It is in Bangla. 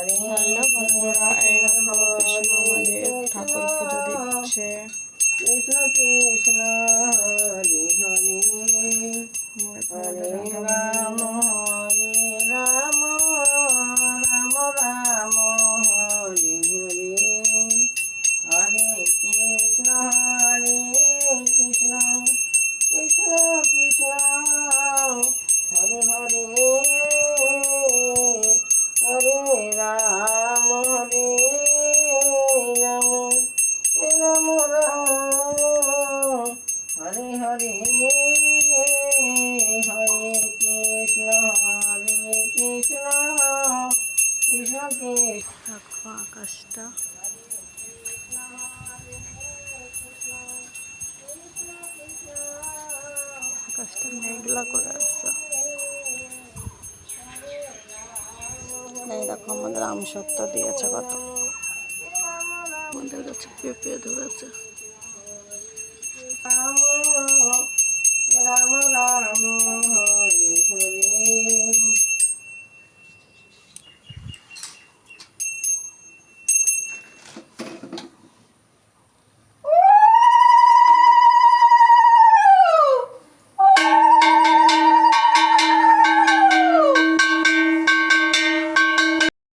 হ্যালো বন্ধুরা এই দেখো কৃষ্ণ আমাদের ঠাকুর পুজো দিচ্ছে। কৃষ্ণ কৃষ্ণ হরে হরে। হরে রাম হরে রাম রাম রাম হরে হরে। হরে কৃষ্ণ হরে কৃষ্ণ। হরে কৃষ্ণ কৃষ্ণ দেখো আকাশটা। আকাশটা মেঘলা করে আছে। এই দেখো আমাদের আম সত্য দিয়েছে কত। আমাদের কাছে পেঁপে ধরেছে।